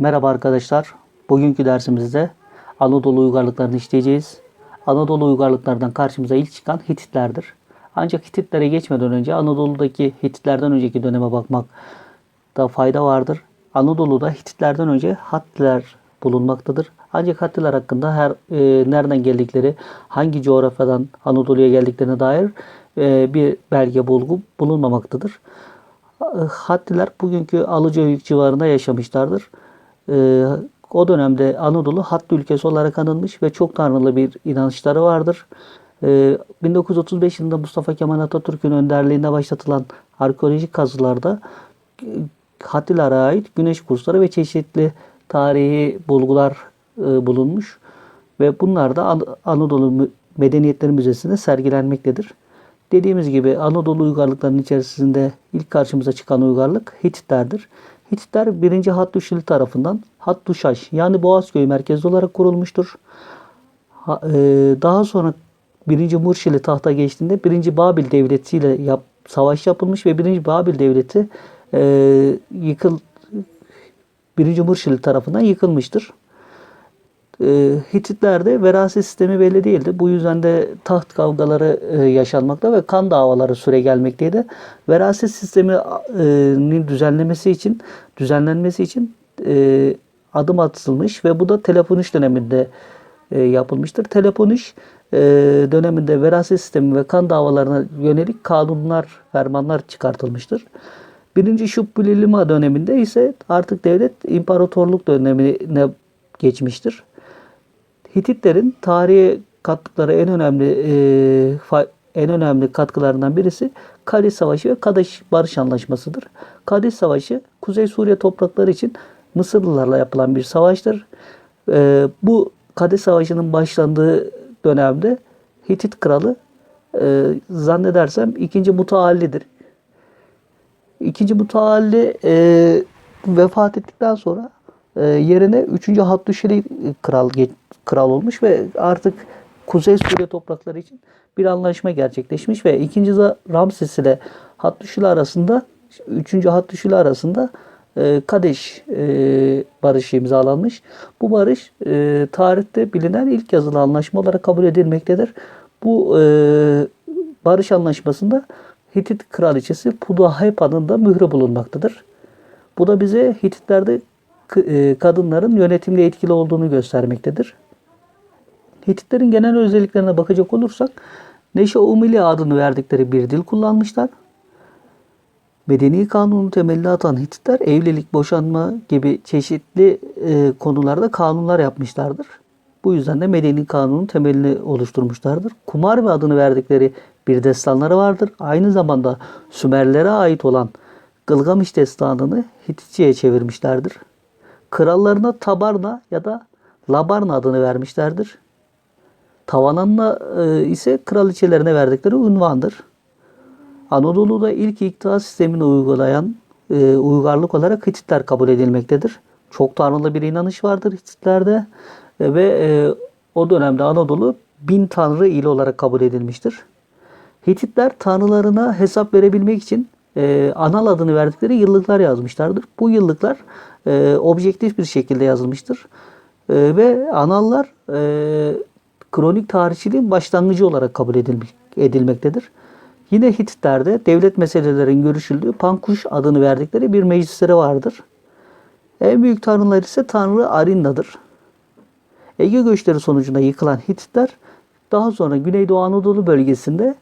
Merhaba arkadaşlar. Bugünkü dersimizde Anadolu uygarlıklarını işleyeceğiz. Anadolu uygarlıklardan karşımıza ilk çıkan Hititlerdir. Ancak Hititlere geçmeden önce Anadolu'daki Hititlerden önceki döneme bakmakta fayda vardır. Anadolu'da Hititlerden önce Hattiler bulunmaktadır. Ancak Hattiler hakkında her e, nereden geldikleri, hangi coğrafyadan Anadolu'ya geldiklerine dair e, bir belge bulgu bulunmamaktadır. Hattiler bugünkü Alıcıoyuk civarında yaşamışlardır. Ee, o dönemde Anadolu Hattı ülkesi olarak anılmış ve çok tanrılı bir inançları vardır. Ee, 1935 yılında Mustafa Kemal Atatürk'ün önderliğinde başlatılan arkeolojik kazılarda e, Hattilere ait güneş kursları ve çeşitli tarihi bulgular e, bulunmuş ve bunlar da An- Anadolu Medeniyetleri Müzesi'nde sergilenmektedir. Dediğimiz gibi Anadolu uygarlıklarının içerisinde ilk karşımıza çıkan uygarlık Hititlerdir. Hititler 1. Hattuşili tarafından Hattuşaş yani Boğazköy merkezli olarak kurulmuştur. E, daha sonra 1. Murşili tahta geçtiğinde 1. Babil Devleti ile yap, savaş yapılmış ve 1. Babil Devleti e, yıkıl 1. Murşili tarafından yıkılmıştır. E, Hititlerde veraset sistemi belli değildi. Bu yüzden de taht kavgaları e, yaşanmakta ve kan davaları süre gelmekteydi. Veraset sisteminin düzenlemesi için, düzenlenmesi için e, adım atılmış ve bu da Telefoniş döneminde e, yapılmıştır. Telefoniş e, döneminde veraset sistemi ve kan davalarına yönelik kanunlar, fermanlar çıkartılmıştır. Birinci Şubbülilima döneminde ise artık devlet imparatorluk dönemine geçmiştir. Hititlerin tarihe kattıkları en önemli e, en önemli katkılarından birisi Kadeş Savaşı ve Kadeş Barış Anlaşması'dır. Kadeş Savaşı Kuzey Suriye toprakları için Mısırlılarla yapılan bir savaştır. E, bu Kadeş Savaşı'nın başlandığı dönemde Hitit kralı e, zannedersem ikinci Mutaalli'dir. İkinci Mutaalli vefat ettikten sonra yerine 3. Hattuşili kral ge- kral olmuş ve artık Kuzey Suriye toprakları için bir anlaşma gerçekleşmiş ve 2. Ramses ile Hattuşili arasında 3. Hattuşili arasında e, Kadeş e, barışı imzalanmış. Bu barış e, tarihte bilinen ilk yazılı anlaşma olarak kabul edilmektedir. Bu e, barış anlaşmasında Hitit kraliçesi Pudahepa'nın da mührü bulunmaktadır. Bu da bize Hititlerde e, kadınların yönetimde etkili olduğunu göstermektedir. Hititlerin genel özelliklerine bakacak olursak Neşe Umili adını verdikleri bir dil kullanmışlar. Medeni kanunu temelini atan Hititler evlilik, boşanma gibi çeşitli e, konularda kanunlar yapmışlardır. Bu yüzden de medeni kanunun temelini oluşturmuşlardır. Kumar ve adını verdikleri bir destanları vardır. Aynı zamanda Sümerlere ait olan Gılgamış destanını Hititçe'ye çevirmişlerdir. Krallarına Tabarna ya da Labarna adını vermişlerdir. Tavananna e, ise kraliçelerine verdikleri unvandır. Anadolu'da ilk iktidar sistemini uygulayan e, uygarlık olarak Hititler kabul edilmektedir. Çok tanrılı bir inanış vardır Hititlerde E, ve o dönemde Anadolu bin tanrı ili olarak kabul edilmiştir. Hititler tanrılarına hesap verebilmek için e, anal adını verdikleri yıllıklar yazmışlardır. Bu yıllıklar e, objektif bir şekilde yazılmıştır. E, ve anallar e, kronik tarihçiliğin başlangıcı olarak kabul edilmek, edilmektedir. Yine Hititlerde devlet meselelerin görüşüldüğü Pankuş adını verdikleri bir meclisleri vardır. En büyük tanrılar ise Tanrı Arinna'dır. Ege göçleri sonucunda yıkılan Hititler daha sonra Güneydoğu Anadolu bölgesinde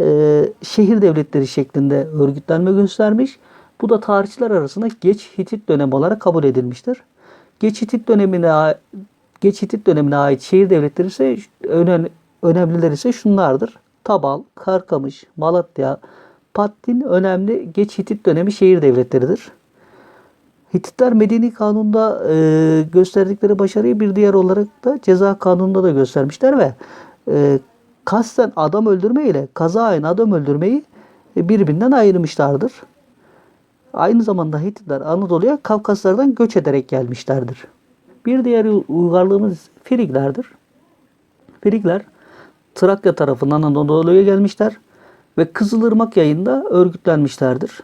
e, şehir devletleri şeklinde örgütlenme göstermiş. Bu da tarihçiler arasında Geç Hitit dönemi olarak kabul edilmiştir. Geç Hitit dönemine Geç Hitit dönemine ait şehir devletleri ise önem, önemliler ise şunlardır. Tabal, Karkamış, Malatya, Pattin önemli Geç Hitit dönemi şehir devletleridir. Hititler medeni kanunda e, gösterdikleri başarıyı bir diğer olarak da ceza kanununda da göstermişler ve e, kasten adam öldürme ile kazaen adam öldürmeyi e, birbirinden ayırmışlardır. Aynı zamanda Hititler Anadolu'ya Kafkaslardan göç ederek gelmişlerdir. Bir diğer uygarlığımız Friglerdir. Frigler Trakya tarafından Anadolu'ya gelmişler ve Kızılırmak yayında örgütlenmişlerdir.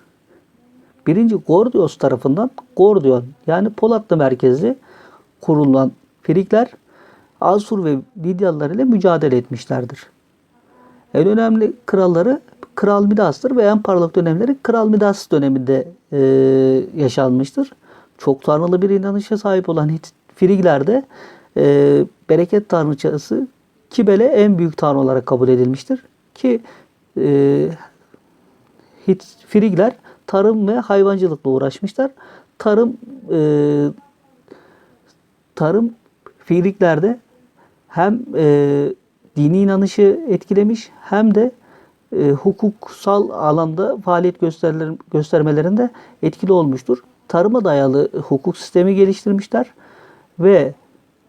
Birinci Gordios tarafından Gordion yani Polatlı merkezli kurulan Frikler Asur ve Lidyalılar ile mücadele etmişlerdir. En önemli kralları Kral Midas'tır ve en parlak dönemleri Kral Midas döneminde e, yaşanmıştır. Çok tanrılı bir inanışa sahip olan Hitit Frigler de e, bereket tanrıçası Kibele en büyük tanrı olarak kabul edilmiştir. Ki e, Hit, Frigler tarım ve hayvancılıkla uğraşmışlar. Tarım e, tarım Friglerde hem e, dini inanışı etkilemiş hem de e, hukuksal alanda faaliyet gösteriler, göstermelerinde etkili olmuştur. Tarıma dayalı hukuk sistemi geliştirmişler ve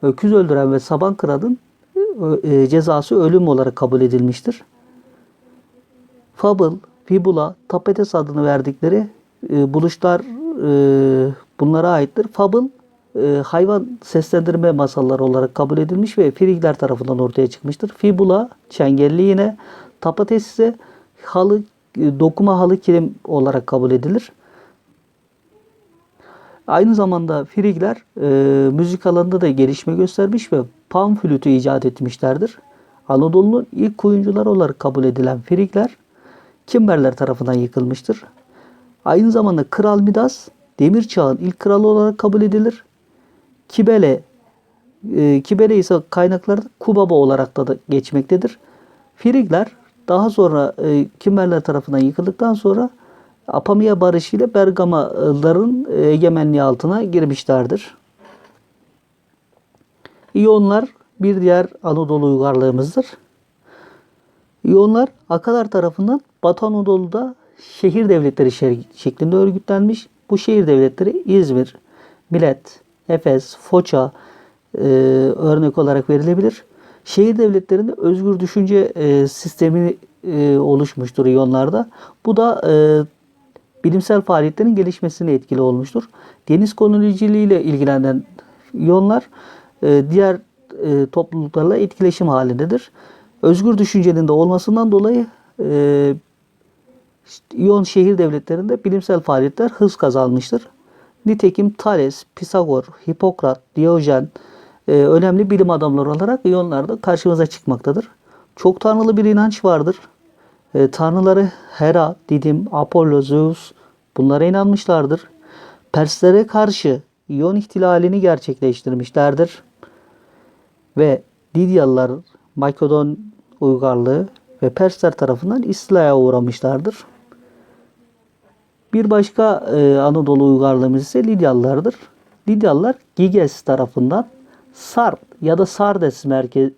öküz öldüren ve saban kıranın e, cezası ölüm olarak kabul edilmiştir. Fable, Fibula, Tapetes adını verdikleri e, buluşlar e, bunlara aittir. Fable e, hayvan seslendirme masalları olarak kabul edilmiş ve Frigler tarafından ortaya çıkmıştır. Fibula, çengelli yine, Tapetes ise halı, e, dokuma halı kilim olarak kabul edilir. Aynı zamanda Frigler e, müzik alanında da gelişme göstermiş ve pan flütü icat etmişlerdir. Anadolu'nun ilk oyuncuları olarak kabul edilen Frigler Kimberler tarafından yıkılmıştır. Aynı zamanda Kral Midas Demir Çağ'ın ilk kralı olarak kabul edilir. Kibele e, Kibele ise kaynaklarda Kubaba olarak da, da geçmektedir. Frigler daha sonra e, Kimberler tarafından yıkıldıktan sonra Apamia Barışı ile Bergamaların e, egemenliği altına girmişlerdir. İyonlar bir diğer Anadolu uygarlığımızdır. İyonlar Akalar tarafından Batı Anadolu'da şehir devletleri şeklinde örgütlenmiş. Bu şehir devletleri İzmir, Milet, Efes, Foça e, örnek olarak verilebilir. Şehir devletlerinde özgür düşünce e, sistemi e, oluşmuştur İyonlarda. Bu da e, bilimsel faaliyetlerin gelişmesine etkili olmuştur. Deniz koloniciliğiyle ilgilenen İyonlar e, diğer e, topluluklarla etkileşim halindedir. Özgür düşüncenin de olmasından dolayı e, İyon şehir devletlerinde bilimsel faaliyetler hız kazanmıştır. Nitekim Thales, Pisagor, Hipokrat, Diyojen e, önemli bilim adamları olarak İyonlarda karşımıza çıkmaktadır. Çok tanrılı bir inanç vardır. E, tanrıları Hera, Didim, Apollo, Zeus bunlara inanmışlardır. Perslere karşı İyon ihtilalini gerçekleştirmişlerdir. Ve Lidyalılar, Makedon uygarlığı ve Persler tarafından istilaya uğramışlardır. Bir başka e, Anadolu uygarlığımız ise Lidyalılardır. Lidyalılar Giges tarafından Sard ya da Sardes merkez,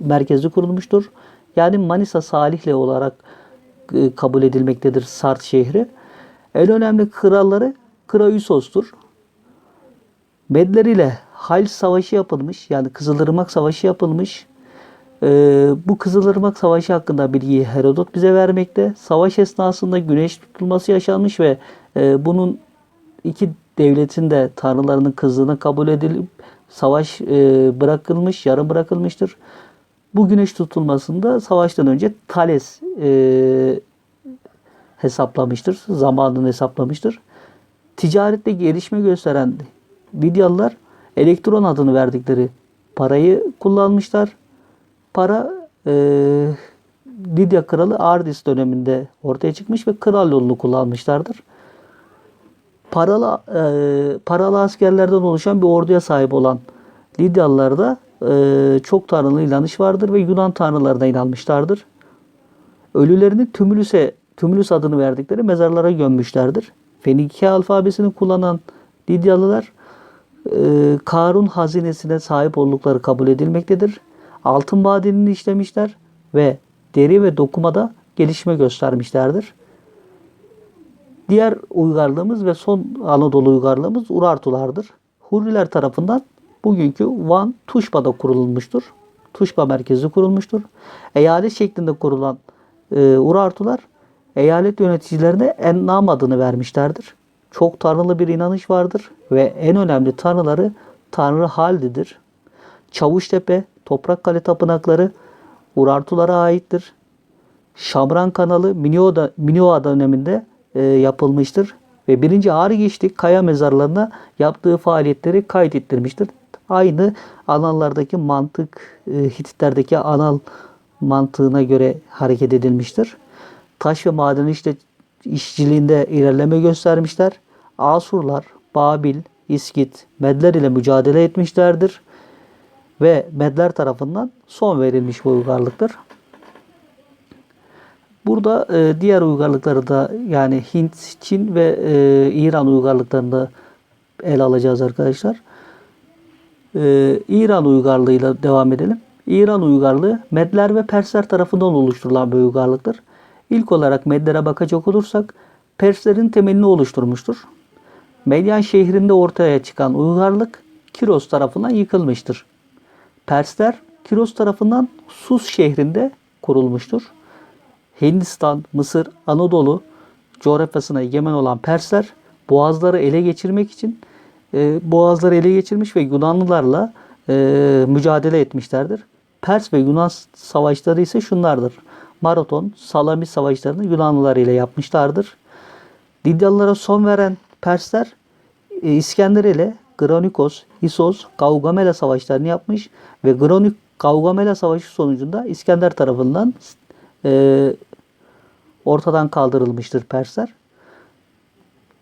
merkezli kurulmuştur. Yani Manisa Salihli olarak e, kabul edilmektedir Sart şehri. En önemli kralları Kraiusos'tur. Medler ile Hal Savaşı yapılmış. Yani Kızılırmak Savaşı yapılmış. Ee, bu Kızılırmak Savaşı hakkında bilgiyi Herodot bize vermekte. Savaş esnasında güneş tutulması yaşanmış ve e, bunun iki devletin de tanrılarının kızlığına kabul edilip savaş e, bırakılmış, yarım bırakılmıştır. Bu güneş tutulmasında savaştan önce Thales e, hesaplamıştır, zamanını hesaplamıştır. Ticarette gelişme gösteren Lidyalılar elektron adını verdikleri parayı kullanmışlar. Para e, Lidya kralı Ardis döneminde ortaya çıkmış ve kral yolunu kullanmışlardır. Paralı, e, paralı askerlerden oluşan bir orduya sahip olan Lidyalılarda e, çok tanrılı inanış vardır ve Yunan tanrılarına inanmışlardır. Ölülerini Tümülüs'e, Tümülüs adını verdikleri mezarlara gömmüşlerdir. Fenike alfabesini kullanan Lidyalılar e, Karun hazinesine sahip oldukları kabul edilmektedir. Altın madenini işlemişler ve deri ve dokumada gelişme göstermişlerdir. Diğer uygarlığımız ve son Anadolu uygarlığımız Urartulardır. Hurriler tarafından bugünkü Van Tuşba'da kurulmuştur. Tuşba merkezi kurulmuştur. Eyalet şeklinde kurulan e, Urartular eyalet yöneticilerine Ennam adını vermişlerdir. Çok tanrılı bir inanış vardır ve en önemli tanrıları Tanrı Haldi'dir. Çavuştepe, Toprakkale tapınakları Urartulara aittir. Şamran kanalı Minioa, Minioa döneminde e, yapılmıştır. ve 1. Ağrı Geçtik kaya mezarlarına yaptığı faaliyetleri kaydettirmiştir. Aynı anallardaki mantık, e, Hititlerdeki anal mantığına göre hareket edilmiştir. Taş ve maden işte işçiliğinde ilerleme göstermişler. Asurlar, Babil, İskit, Medler ile mücadele etmişlerdir ve Medler tarafından son verilmiş bu uygarlıktır. Burada e, diğer uygarlıkları da yani Hint, Çin ve e, İran uygarlıklarını da ele alacağız arkadaşlar. E, İran uygarlığıyla devam edelim. İran uygarlığı Medler ve Persler tarafından oluşturulan bir uygarlıktır. İlk olarak Medlere bakacak olursak Perslerin temelini oluşturmuştur. Medyan şehrinde ortaya çıkan uygarlık Kiros tarafından yıkılmıştır. Persler Kiros tarafından Sus şehrinde kurulmuştur. Hindistan, Mısır, Anadolu coğrafyasına egemen olan Persler boğazları ele geçirmek için e, boğazları ele geçirmiş ve Yunanlılarla e, mücadele etmişlerdir. Pers ve Yunan savaşları ise şunlardır. Maraton, Salamis savaşlarını Yunanlılar ile yapmışlardır. Lidyalılara son veren Persler e, İskender ile Granikos, Isos, Gaugamela savaşlarını yapmış ve Granik Gaugamela savaşı sonucunda İskender tarafından e, ortadan kaldırılmıştır Persler.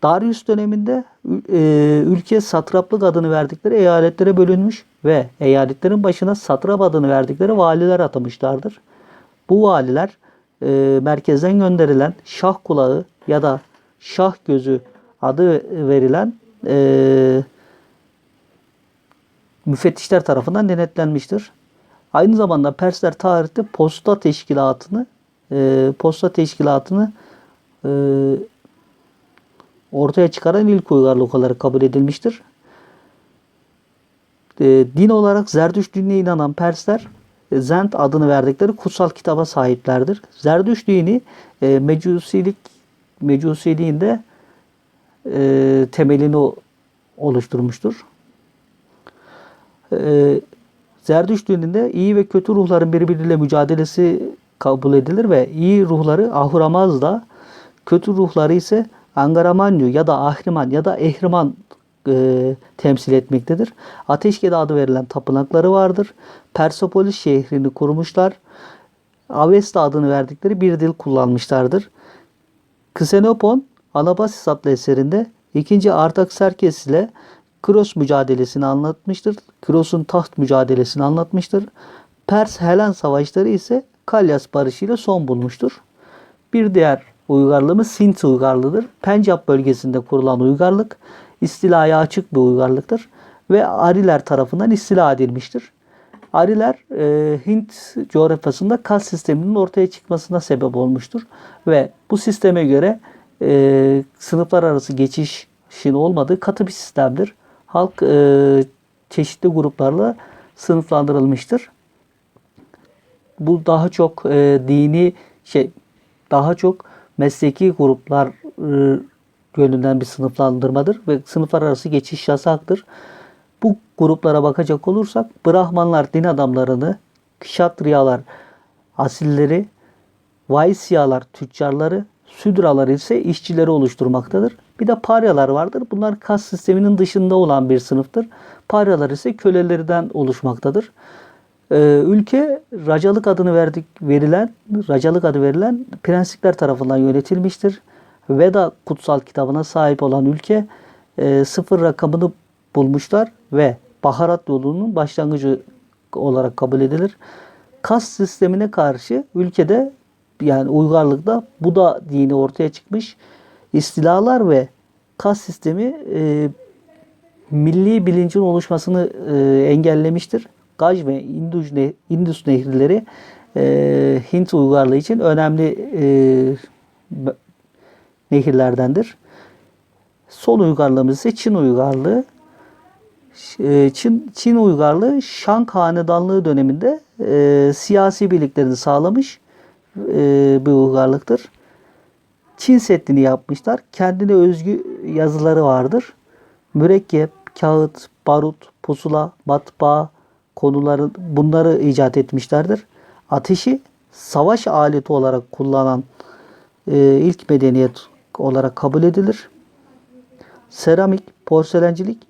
Darius döneminde e, ülke satraplık adını verdikleri eyaletlere bölünmüş ve eyaletlerin başına satrap adını verdikleri valiler atamışlardır. Bu valiler e, merkezden gönderilen şah kulağı ya da şah gözü adı verilen e, müfettişler tarafından denetlenmiştir. Aynı zamanda Persler tarihte posta teşkilatını e, posta teşkilatını e, ortaya çıkaran ilk uygarlık olarak kabul edilmiştir. E, din olarak Zerdüşt dinine inanan Persler e, Zend adını verdikleri kutsal kitaba sahiplerdir. Zerdüşt dini e, mecusilik mecusiliğinde e, temelini oluşturmuştur. E, Zerdüşt dininde iyi ve kötü ruhların birbiriyle mücadelesi kabul edilir ve iyi ruhları Ahuramazda, kötü ruhları ise Angaramanyu ya da Ahriman ya da Ehriman e, temsil etmektedir. Ateşkede adı verilen tapınakları vardır. Persepolis şehrini kurmuşlar. Avesta adını verdikleri bir dil kullanmışlardır. Ksenopon Anabasis adlı eserinde 2. Artaxerxes ile Kros mücadelesini anlatmıştır. Kros'un taht mücadelesini anlatmıştır. Pers-Helen savaşları ise Kalyas Barışı ile son bulmuştur. Bir diğer uygarlığımız Sint uygarlığıdır. Pencap bölgesinde kurulan uygarlık istilaya açık bir uygarlıktır ve Ariler tarafından istila edilmiştir. Ariler e, Hint coğrafyasında kas sisteminin ortaya çıkmasına sebep olmuştur ve bu sisteme göre e, sınıflar arası geçişin olmadığı katı bir sistemdir. Halk e, çeşitli gruplarla sınıflandırılmıştır. Bu daha çok e, dini şey daha çok mesleki gruplar e, yönünden bir sınıflandırmadır ve sınıflar arası geçiş yasaktır. Bu gruplara bakacak olursak Brahmanlar din adamlarını, Kshatriyalar asilleri, Vaisyalar tüccarları, Südralar ise işçileri oluşturmaktadır. Bir de Paryalar vardır. Bunlar kas sisteminin dışında olan bir sınıftır. Paryalar ise kölelerden oluşmaktadır. Ee, ülke racalık adını verdik verilen racalık adı verilen prensipler tarafından yönetilmiştir. Veda kutsal kitabına sahip olan ülke e, sıfır rakamını bulmuşlar ve baharat yolunun başlangıcı olarak kabul edilir. Kas sistemine karşı ülkede yani uygarlıkta Buda dini ortaya çıkmış. İstilalar ve kas sistemi e, milli bilincin oluşmasını e, engellemiştir. Gaj ve Indus, ne, Indus nehirleri e, Hint uygarlığı için önemli e, nehirlerdendir. Son uygarlığımız ise Çin uygarlığı. E, Çin, Çin uygarlığı Şang Hanedanlığı döneminde e, siyasi birliklerini sağlamış e, bir uygarlıktır. Çin Seddi'ni yapmışlar. Kendine özgü yazıları vardır. Mürekkep, kağıt, barut, pusula, matbaa konuları bunları icat etmişlerdir. Ateşi savaş aleti olarak kullanan e, ilk medeniyet olarak kabul edilir. seramik, porselencilik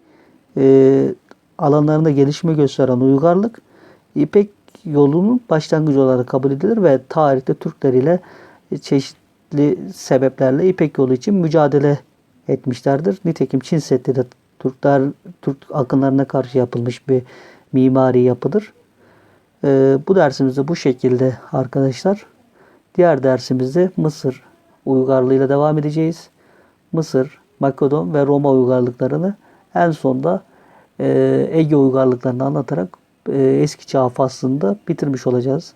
e, alanlarında gelişme gösteren uygarlık İpek yolunun başlangıcı olarak kabul edilir ve tarihte Türkler ile çeşitli sebeplerle İpek yolu için mücadele etmişlerdir. Nitekim Çin Seddi de Türkler Türk akınlarına karşı yapılmış bir mimari yapıdır. Ee, bu dersimizde bu şekilde arkadaşlar. Diğer dersimizde Mısır uygarlığıyla devam edeceğiz. Mısır, Makedon ve Roma uygarlıklarını en sonda e, Ege uygarlıklarını anlatarak e, eski çağ faslında bitirmiş olacağız.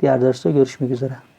Diğer derste görüşmek üzere.